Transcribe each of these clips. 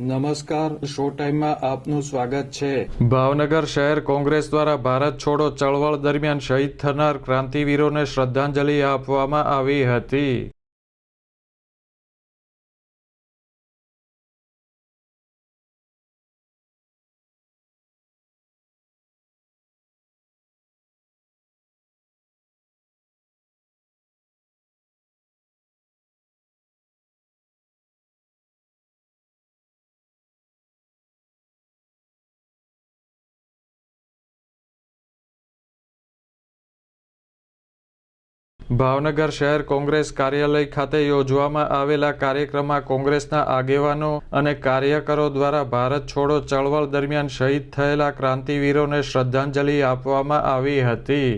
નમસ્કાર, શો ટાઈમમાં આપનું સ્વાગત છે. ભાવનગર શહેર કોંગ્રેસ દ્વારા ભારત છોડો ચળવળ દરમિયાન શહીદ થનાર ક્રાંતિવીરોને શ્રદ્ધાંજલિ આપવામાં આવી હતી. ભાવનગર શહેર કોંગ્રેસ કાર્યાલય ખાતે યોજવામાં આવેલા કાર્યક્રમમાં કોંગ્રેસના આગેવાનો અને કાર્યકરો દ્વારા ભારત છોડો ચળવળ દરમિયાન શહીદ થયેલા ક્રાંતિવીરોને શ્રદ્ધાંજલિ આપવામાં આવી હતી.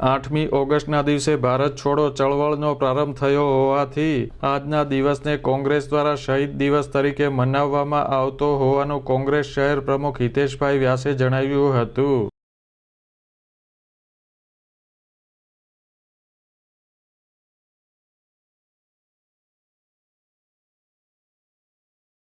આઠમી ઓગસ્ટના દિવસે ભારત છોડો ચળવળનો પ્રારંભ થયો હોવાથી આજના દિવસને કોંગ્રેસ દ્વારા શહીદ દિવસ તરીકે મનાવવામાં આવતો હોવાનું કોંગ્રેસ શહેર પ્રમુખ હિતેશભાઈ વ્યાસે જણાવ્યું હતું.